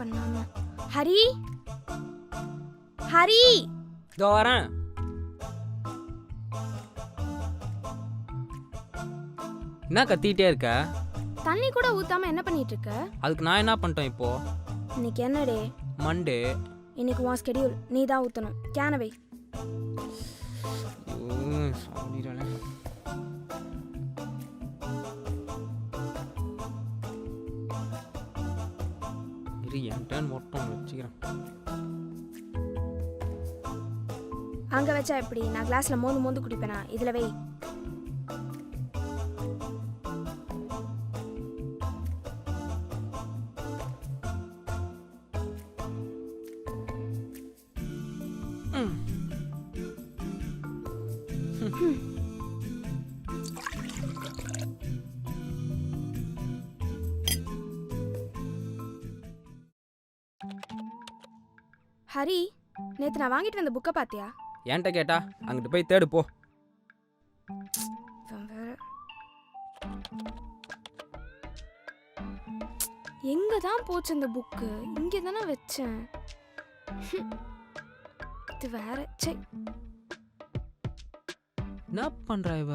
பண்ணாம ஹரி? ஹரி? இதோ வரேன். என்ன கத்திக்கிட்டே இருக்க? தண்ணி கூட ஊத்தாம என்ன பண்ணிட்டு இருக்க அதுக்கு நான் என்ன பண்ணிட்டேன் இப்போ? இன்னைக்கு என்ன டே மண்டே. இன்னைக்கு உன் ஸ்கெடியூல் நீ தான் ஊத்தணும். கேனவை இரு என் டேர்ன் மட்டும் வச்சுக்கிறேன். அங்க வச்சா எப்படி? நான் கிளாஸ்ல மோந்து மோந்து குடிப்பேனா? இதுல வை. ஹரி நேத்து நான் வாங்கிட்டு வந்த புக்கை பாத்தியா? என்கிட்ட கேட்டா? அங்கிட்டு போய் தேடு போ. எங்க தான் போச்சு இந்த புக்கு? இங்க தானே வச்சேன். இது வேற. சே என்ன பண்றா இவ?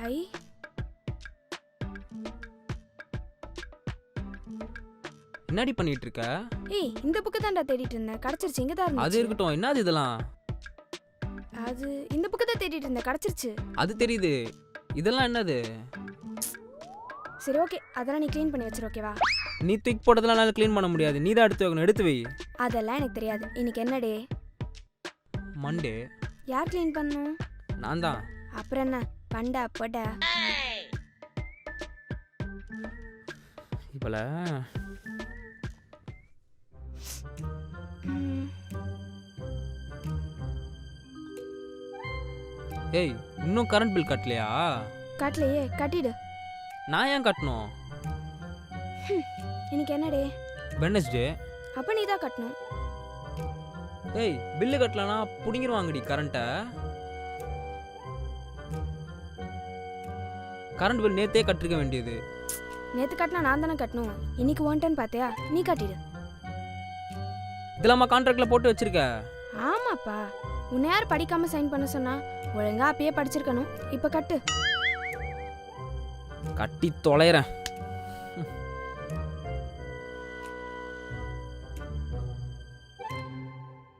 ஹை என்னடி பண்ணிட்டு இருக்க ஏய் இந்த புக்கு தான்டா தேடிட்டு இருந்தேன் கிடைச்சிருச்சு இங்க தான் அது இருக்கட்டும். என்னது இதெல்லாம்? அது இந்த புக்கு தான் தேடிட்டு இருந்தேன் கிடைச்சிருச்சு. அது தெரியுது. இதெல்லாம் என்னது? சரி ஓகே. அதெல்லாம் நீ க்ளீன் பண்ணி வச்சிரு ஓகேவா? நீ தூக்கி போட்டதெல்லாம் என்னால க்ளீன் பண்ண முடியாது. நீ தான் எடுத்து வைக்கணும். எடுத்து வை. அதெல்லாம் எனக்கு தெரியாது. இன்னைக்கு என்ன டே மண்டே யார் க்ளீன் பண்ணும்? நான் தான் அப்புறம் என்ன? பண்டா போடா இவள ஏய் இன்னும் கரண்ட் பில் கட்டலையா? கட்டலையே கட்டிடு. நான் ஏன் கட்டணும்? இன்னைக்கு என்ன டே வெனஸ்டே அப்ப நீ தான் கட்டணும். ஏய் பில்லு கட்டலனா புடிங்கிருவாங்கடி கரண்ட்டை கரண்ட் பில் நேத்தே கட்டிருக்க வேண்டியது. நேத்து கட்டினா நான் தானே கட்டணும். இன்னைக்கு ஒன் டன் பார்த்தியா நீ கட்டிடு. இதெல்லாம் கான்ட்ராக்ட்ல போட்டு வச்சிருக்க? ஆமாப்பா. உன்னை யார் படிக்காம சைன் பண்ண சொன்னா? ஒழுங்கா அப்பயே படிச்சிருக்கணும். இப்ப கட்டு. கட்டி தொலைறேன்.